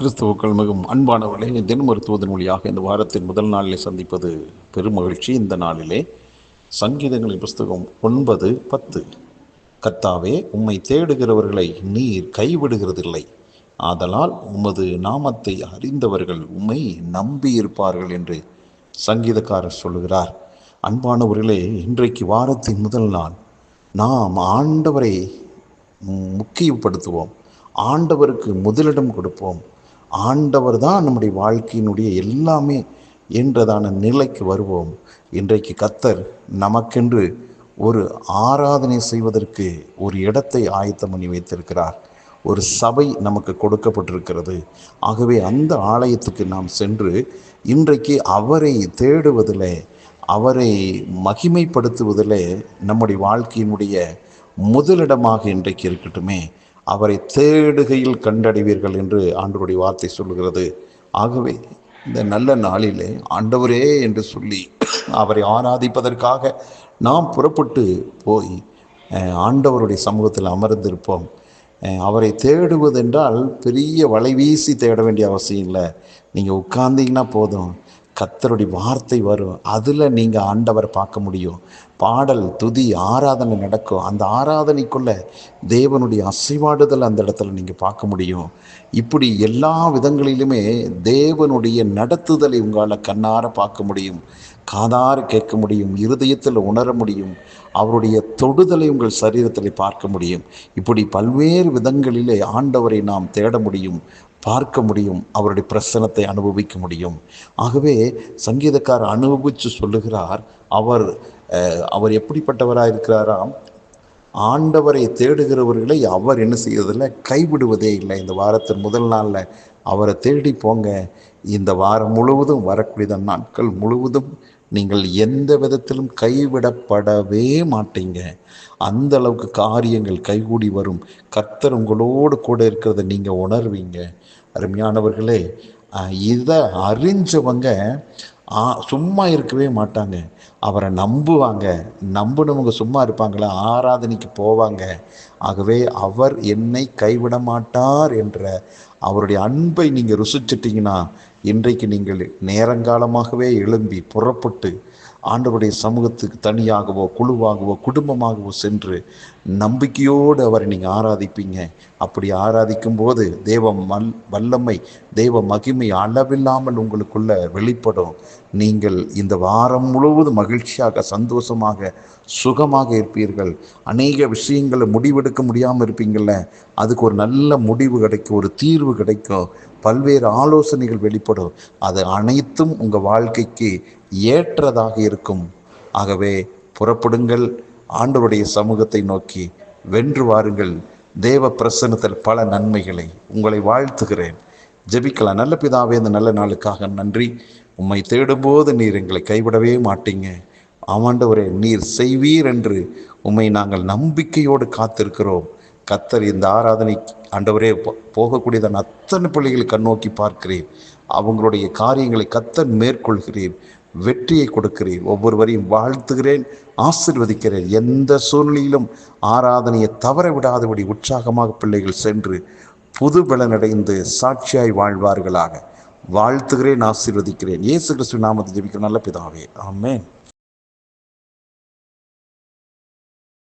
கிறிஸ்துவுக்கள் மிகவும் அன்பானவர்களே தினம் மருத்துவதன் மொழியாக இந்த வாரத்தின் முதல் நாளிலே சந்திப்பது பெருமகிழ்ச்சி. இந்த நாளிலே சங்கீதங்களின் புஸ்தகம் ஒன்பது பத்து. கர்த்தாவே உம்மை தேடுகிறவர்களை நீர் கைவிடுகிறதில்லை. ஆதலால் உமது நாமத்தை அறிந்தவர்கள் உம்மை நம்பியிருப்பார்கள் என்று சங்கீதக்காரர் சொல்லுகிறார். அன்பானவர்களே இன்றைக்கு வாரத்தின் முதல் நாள். நாம் ஆண்டவரை முக்கியப்படுத்துவோம். ஆண்டவருக்கு முதலிடம் கொடுப்போம். ஆண்டவர் தான் நம்முடைய வாழ்க்கையினுடைய எல்லாமே என்றதான நிலைக்கு வருவோம். இன்றைக்கு கத்தர் நமக்கென்று ஒரு ஆராதனை செய்வதற்கு ஒரு இடத்தை ஆயத்தம் பண்ணி வைத்திருக்கிறார். ஒரு சபை நமக்கு கொடுக்கப்பட்டிருக்கிறது. ஆகவே அந்த ஆலயத்துக்கு நாம் சென்று இன்றைக்கு அவரை தேடுவதில் அவரை மகிமைப்படுத்துவதில் நம்முடைய வாழ்க்கையினுடைய முதலிடமாக இன்றைக்கு இருக்கட்டுமே. அவரை தேடுகையில் கண்டடைவீர்கள் என்று ஆண்டவருடைய வார்த்தை சொல்லுகிறது. ஆகவே இந்த நல்ல நாளிலே ஆண்டவரே என்று சொல்லி அவரை ஆராதிப்பதற்காக நாம் புறப்பட்டு போய் ஆண்டவருடைய சமூகத்தில் அமர்ந்திருப்போம். அவரை தேடுவதென்றால் பெரிய வலைவீசி தேட வேண்டிய அவசியம் இல்லை. நீங்கள் உட்கார்ந்தீங்கன்னா போதும். கத்தருடைய வார்த்தை வரும். அதில் நீங்கள் ஆண்டவர் பார்க்க முடியும். பாடல் துதி ஆராதனை நடக்கும். அந்த ஆராதனைக்குள்ள தேவனுடைய அசைவாடுதல் அந்த இடத்துல நீங்கள் பார்க்க முடியும். இப்படி எல்லா விதங்களிலுமே தேவனுடைய நடத்துதலை உங்களால் கண்ணார பார்க்க முடியும். காதார கேட்க முடியும். இருதயத்தில் உணர முடியும். அவருடைய தொடுதலை உங்கள் சரீரத்தில் பார்க்க முடியும். இப்படி பல்வேறு விதங்களிலே ஆண்டவரை நாம் தேட முடியும் பார்க்க முடியும் அவருடைய பிரசனத்தை அனுபவிக்க முடியும். ஆகவே சங்கீதக்காரர் அனுபவித்து சொல்லுகிறார் அவர் அவர் எப்படிப்பட்டவராக இருக்கிறாராம்? ஆண்டவரை தேடுகிறவர்களை அவர் என்ன செய்யறதில்லை கைவிடுவதே இல்லை. இந்த வாரத்தின் முதல் நாளில் அவரை தேடி போங்க. இந்த வாரம் முழுவதும் வரக்கூடிய நாட்கள் முழுவதும் நீங்கள் எந்த விதத்திலும் கைவிடப்படவே மாட்டீங்க. அந்த அளவுக்கு காரியங்கள் கைகூடி வரும். கர்த்தர் உங்களோடு கூட இருக்கிறத நீங்கள் உணர்வீங்க. அருமையானவர்களே இதை அறிஞ்சவங்க சும்மா இருக்கவே மாட்டாங்க. அவரை நம்புவாங்க. நம்பினவங்க சும்மா இருப்பாங்களா? ஆராதனைக்கு போவாங்க. ஆகவே அவர் என்னை கைவிட மாட்டார் என்ற அவருடைய அன்பை நீங்கள் ருசிச்சிட்டிங்கன்னா இன்றைக்கு நீங்கள் நேரங்காலமாகவே எழும்பி புறப்பட்டு ஆண்டவருடைய சமூகத்துக்கு தனியாகவோ குழுவாகவோ குடும்பமாகவோ சென்று நம்பிக்கையோடு அவரை நீங்கள் ஆராதிப்பீங்க. அப்படி ஆராதிக்கும் போது தேவ மல் வல்லமை தேவ மகிமை அளவில்லாமல் உங்களுக்குள்ள வெளிப்படும். நீங்கள் இந்த வாரம் முழுவதும் மகிழ்ச்சியாக சந்தோஷமாக சுகமாக இருப்பீர்கள். அநேக விஷயங்களை முடிவெடுக்க முடியாமல் இருப்பீங்கள்ல அதுக்கு ஒரு நல்ல முடிவு கிடைக்கும் ஒரு தீர்வு கிடைக்கும். பல்வேறு ஆலோசனைகள் வெளிப்படும். அது அனைத்தும் உங்கள் வாழ்க்கைக்கு ஏற்றதாக இருக்கும். ஆகவே புறப்படுங்கள். ஆண்டவருடைய சமூகத்தை நோக்கி வென்று வாருங்கள். தேவ பிரசனத்தில் பல நன்மைகளை உங்களை வாழ்த்துகிறேன். ஜெபிக்கலாம். நல்ல பிதாவே இந்த நல்ல நாளுக்காக நன்றி. உம்மை தேடும்போது நீர் எங்களை கைவிடவே மாட்டீங்க. ஆமாண்டவரே நீர் செய்வீர் என்று உம்மை நாங்கள் நம்பிக்கையோடு காத்திருக்கிறோம். கத்தர் இந்த ஆராதனை ஆண்டவரே போகக்கூடியதான அத்தனை பிள்ளைகளை கண்ணோக்கி பார்க்கிறேன். அவங்களுடைய காரியங்களை கத்தர் மேற்கொள்கிறேன். வெற்றியை கொடுக்கிறேன். ஒவ்வொருவரையும் வாழ்த்துகிறேன் ஆசிர்வதிக்கிறேன். எந்த சூழ்நிலையிலும் ஆராதனையை தவற விடாதபடி உற்சாகமாக பிள்ளைகள் சென்று புது பலனடைந்து சாட்சியாய் வாழ்வார்களாக. வாழ்த்துகிறேன் ஆசீர்வதிக்கிறேன். இயேசு கிறிஸ்து நாமத்தை ஜெபிக்கிற நல்ல பிதாவே. ஆமேன்.